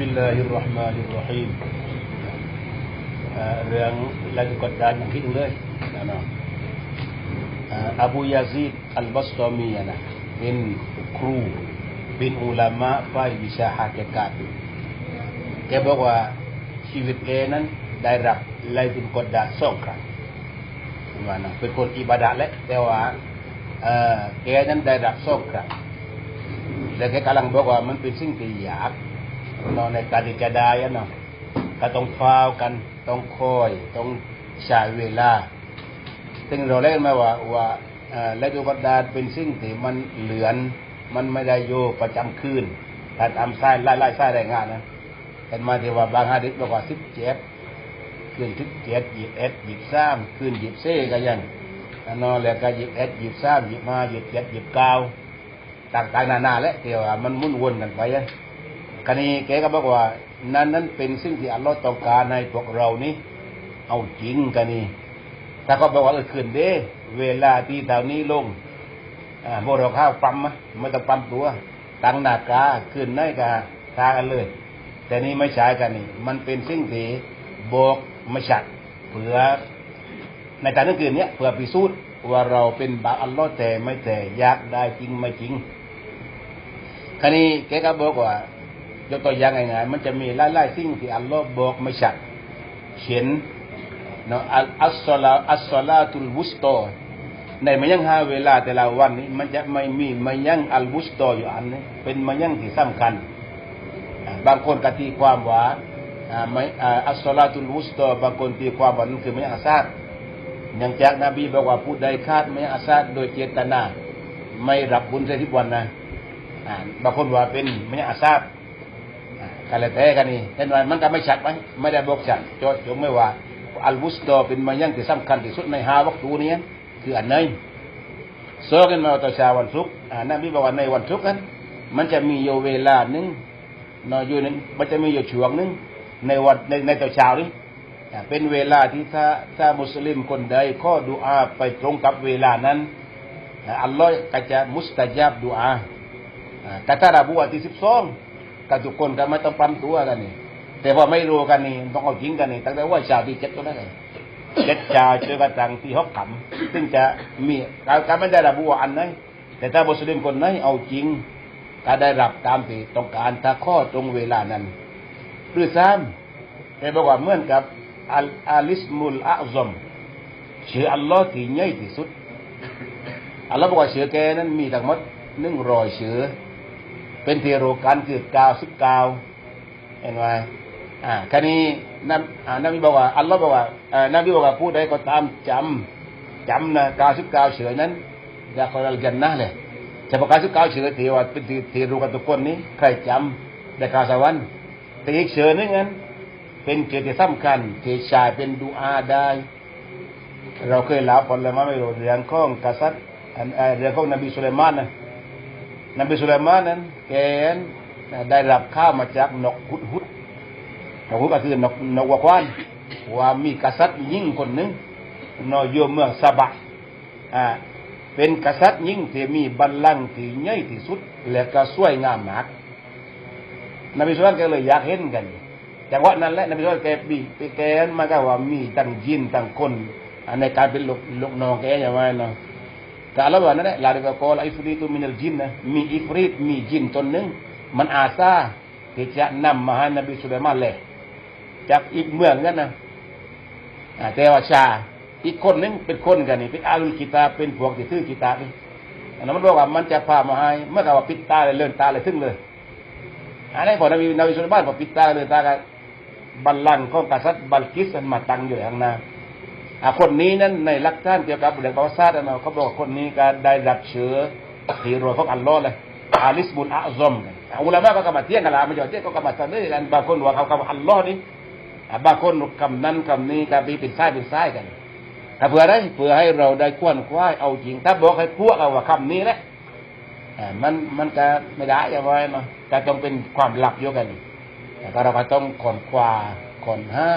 มิลลาฮิรเราะห์มานิรเราะฮีมอ่าเรื่องแรงกดดันอย่างที่หนึ่งเลยนะเนาะอ่าอบูยาซีดอัลบัสตอมีอะนะเป็นครูเป็นอุลามะฝ่ายวิชาฮาเกกาตแกบอกว่าชีวิตแกนั้นได้รับแรงกดดันสองครั้งว่านะเป็นคนอิบาดะห์แหละแต่ว่าเอ่อแกนั้นได้รับสองครั้งแล้วแกกำลังบอกว่ามันเป็นสิ่งที่ยาก เนาะในการที่จะได้อะเนาะก็ต้องฟ้าวกันต้องคอยต้องใช้เวลา ซึ่งเราเล่นมาว่าว่าอ่อและดูกระดาษเป็นสิ่งที่มันเหลือน มันไม่ได้โยประจำคืนถ้าทำไส้ไล่ไล่ไส้ได้งานนะเห็นมาที่ว่าบางฮะดิษบอกว่าสิบเจ็ดคืนสิบเจ็ดหยิบเอ็ดหยิบสามคืนหยิบเซ่ก็ยังนอนแล้วก็หยิบเอ็ดหยิบสามหยิบห้าหยิบเจ็ดหยิบเก้าต่างๆนานาและที่ว่ามันมุ่นวนกันไปอะ กรณีแกก็บอกว่า นั่นนั้นเป็นสิ่งที่อัลลอฮ์ต้องการในพวกเรานี้ เอาจริงกันนี่ถ้าเขาบอกว่าเออคืนเด้เวลาที่แถวนี้ลงอ่าพวกเราข้าวปั๊มมะไม่ต้องปั๊มตัว ตั้งหน้ากาคืนน้อยกาทากันเลย แต่นี่ไม่ใช่กันนี่ มันเป็นสิ่งที่บอกไม่ชัดเผื่อในการนั้นคืนเนี้ยเพื่อพิสูจน์ว่าเราเป็นบาอัลลอฮ์แต่ไม่แต่ยากได้จริงไม่จริงคราวนี้แกก็บอกว่า ยกตัวอย่างง่ายๆมันจะมีหลายๆสิ่งที่อัลลอฮ์บอกไม่ชัดเขียนเนาะอัลอัสซาลาอัสซาลาตุลวุสโตในมายังหาเวลาแต่ละวันนี้ มันจะไม่มีมายังอัลวุสโตอยู่อันนี้เป็นมายังที่สำคัญ บางคนกตีความว่าอัสซาลาตุลวุสโตบางคนตีความว่านั่นคือไม่อาซาดอย่างจากนบีบอกว่าผู้ใดคาดไม่อาซาดโดยเจตนา ไม่รับบุญใส่ทิพวันนะบางคนว่าเป็นไม่อาซาด กันเลยแต่กันนี่เห็นไหมมันก็ไม่ชัดไหมไม่ได้บอกชัดโจทย์ยกไม่ว่า อัลวุสโตเป็นมายังที่สำคัญที่สุดในหาวัตถุนี้คืออันไหนโซกันมาต่อชาวันศุกร์อ่านั่นพี่บอกว่าในวันศุกร์นั้นมันจะมีอยู่เวลาหนึ่งนอนอยู่หนึ่งมันจะมีอยู่ช่วงหนึ่งในวันในในต่อเช้านี้อ่เป็นเวลาที่ถ้าถ้ามุสลิมคนใดข้อดุอาไปตรงกับเวลานั้นอัลลอฮ์ก็จะมุสตะญาบดุอาอ่าแต่ถ้าระบุว่าที่สิบสอง กันทุกคนก็ไม่ต้องปั๊มตัวกันนี่แต่พอไม่รู้กันนี่ต้องเอาจริงกันนี่ตั้งแต่ว่าชาวที่เจ็ดตัวนั้นเลยเจ็ดชาเจอกระตังที่ฮอกขำซึ่งจะมีการไม่ได้ระบุว่าอันไหนแต่ถ้ามุสลิมคนไหนเอาจริงก็ได้รับตามที่ต้องการถ้าข้อตรงเวลานั้นหรือซ้ำแต่บอกว่าเหมือนกับอัลอาลิสมุลอาซอมชื่ออัลลอฮ์ที่ใหญ่ที่สุดอัลลอฮ์บอกว่าเชื่อแกนั้นมีทั้งหมดหนึ่งรอยเชื่อ เป็นเทโรกันคือเก้าสิบเก้าเห็นไหมอ่าคราวนี้นำอ่านบีบอกว่าอัลลอฮ์บอกว่าอ่านบีบอกว่าผู้ใดก็ตามจำจำนะก้าสิบเก้าเฉยนั้นจะคอยรัลกันนะเลยแต่พอเก้าสิบเก้าเฉยที่ว่าเป็นที่รู้กันทุกคนนี้ใครจำได้กาสวรรค์แต่อีกเฉยนึงนั้นเป็นเกียรติสำคัญที่ชายเป็นดูอาได้ เราเคยเล่าผลมาไม่รู้เรื่องของกษัตริย์เอ่อเรื่องของนบีสุลัยมานนะ นบีสุลัยมานั้นแกนได้รับข้าวมาจากนกฮุดฮุดนกฮุดก็คือนกนกวัวควานว่ามีกษัตริย์ยิ่งคนหนึ่งนอยอยู่เมืองซาบะอ่าเป็นกษัตริย์ยิ่งที่มีบัลลังก์ที่ใหญ่ที่สุด และก็สวยงามมากนบีสุลัยมานก็เลยอยากเห็นกันจังหวะนั้นแหละนบีสุลัยมานแกบีไปแกนมาก็ว่ามีตั้งยินตั้งคนในการเป็นลูกลูกน้องแกอย่างไรเนาะ แต่เราบอกนั่นแหละลาดิกะกอลอิฟริตุมินัลจินนะมีอิฟริตมีจินตนหนึ่งมันอาซาที่จะนำมาให้นบีสุลัยมานเลยจากอีกเมืองนั่นนะอ่าแต่ว่าชา อีกคนหนึงเป็นคนกันนี่เป็นอาลุลกิตาเป็นพวกที่ซื้อกิตาบนี่อันนั้นมันบอกว่ามันจะพามาให้เมื่อกับว่าปิดตาเลยเลื่อนตาเลยถึงเลยอันนี้พอนบีนบีสุลัยมานพอปิดตาเลยตากันบัลลังก์ของกษัตริย์บัลกิสมันมาตั้งอยู่ข้างหน้า คนนี้นั้นในหลักฐานเกี่ยวกับเรื่องประวัติศาสตร์นะเขาบอกคนนี้ก็ได้รับเชื้อที่รวยของอัลลอฮ์เลยอาลิสบุลอาซอมกันอุลามะก็กำมาเที่ยงกันละไม่ใช่ว่าเที่ยงก็กำมาเสนอกันบางคนว่าเขาคำอัลลอฮ์นี่บางคนคำนั้นคำนี้ก็มีเป็นซ้ายเป็นซ้ายกันเพื่ออะไรเพื่อให้เราได้ควนควายเอาจริง ถ้าบอกให้พวกเอาว่าคำนี้แหละมันมันก็ไม่ได้อย่าไว้เนาะก็ต้องเป็นความลับเยอะกันแต่เราก็ต้องขอนควาขอนห้า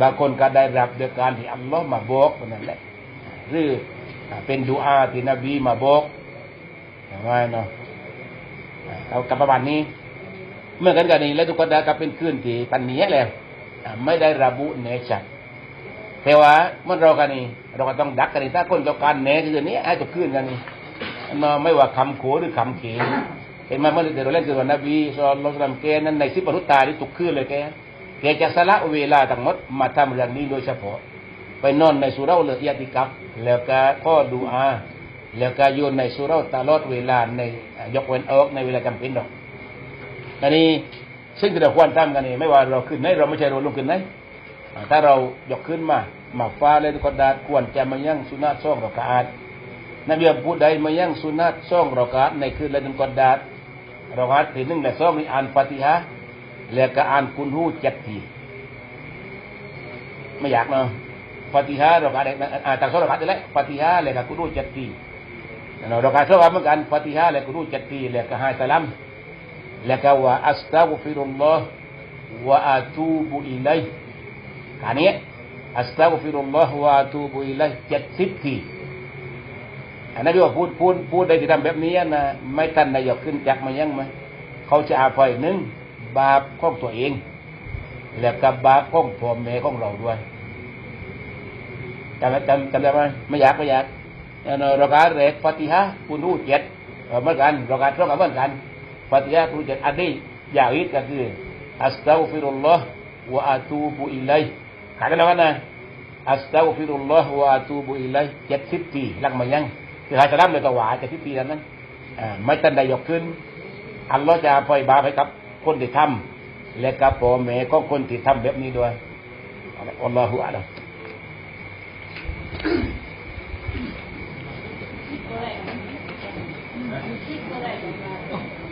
บางคนก็ได้รับโดยการที่อัลลอฮ์มาบอกนั่นแหละหรือเป็นดูอาที่นบีมาบอกอย่างไรเนาะเอากับประมาณนี้ เมื่อกันกันนี้แล้วทุกคนได้ก็เป็นคืนที่ปันนี้แหละอ่าไม่ได้ระบุแน่ชัดแต่ว่าเมื่อเรากันนี้เราก็ต้องดักกันนี่ถ้าคนต้องการแน่คือนี้ให้ทุกคืนกันนี่มันไม่ว่าคำโขหรือคำเขนเห็นไหมเมื่อเราเล่นคือวันนบีสอนเราทำเกนั้นในสิบปรุตตาที่ทุกคืนเลยแก แกจะสละเวลาทั้งหมดมาทำเรื่องนี้โดยเฉพาะ ไปนอนในสุราเลือยติกับแล้วก็ข้อดูอา แล้วก็โยนในสุราตลอดเวลาในยกเว้นออกในเวลาจำเป็นดอกอันนี้ซึ่งเราควรทำกันนี่ไม่ว่าเราขึ้นไหนเราไม่ใช่เราลงขึ้นไหนถ้าเรายกขึ้นมามาฟ้าเลยทุกคนดาควรจะมายั่งสุนัตซ่องเรากาดนบีพูดใดมายั่งสุนัตซ่องเรากาดในคืนละหนึ่งกอดาดเรากาดทีหนึ่งและซ่องนี่อ่านฟาติฮะ แล้วก็อ่านคุณหู้เจ็ดทีไม่อยากเนาะปฏิหารเราการต่างสารพัดเลยปฏิหารเลยกับคุณรู้เจ็ดทีเราการสวรรค์เมือกันปฏิหารเลยคุณรู้เจ็ดทีเลยก็ให้สลัมแล้วก็ว่าอัสตัฆฟิรุลลอฮ์วะอาตูบุอิลัยการนี้อัสตัฆฟิรุลลอฮ์วะอาตูบุอิลัยเจ็ดสิบทีอันนั้นว่าพูดพูดพูดได้ที่ทำแบบนี้นะไม่ตันนายกขึ้นจากมายังไหมเขาจะอาภัยหนึ่ง บาปของตัวเอง แล้วกับบาปของพ่อแม่ของเราด้วยจำจำจำได้ไหมไม่อยากไม่อยากเราการเรกฟาติฮะคุณรู้เจ็ดเหมือนกันเราการร้องเหมือนกันฟาติฮะคุณเจ็ดอันนี้ยาวอีกก็คืออัสตัฆฟิรุลลอฮ์วะอาตูบุอิลัยขายกันแล้วนะอัสตัฆฟิรุลลอฮ์วะอาตูบุอิลัยเจ็ดสิบทีหลังมายังคือหายสลามเลยก็หวาเจ็ดสิบทีนั้นไม่ทันได้ยกขึ้นอัลลอฮ์จะปล่อยบาปให้กับ คนที่ทำและกับพ่อแม่ของคนที่ทำแบบนี้ด้วยอัลลอฮฺอัลลอฮฺ Correct.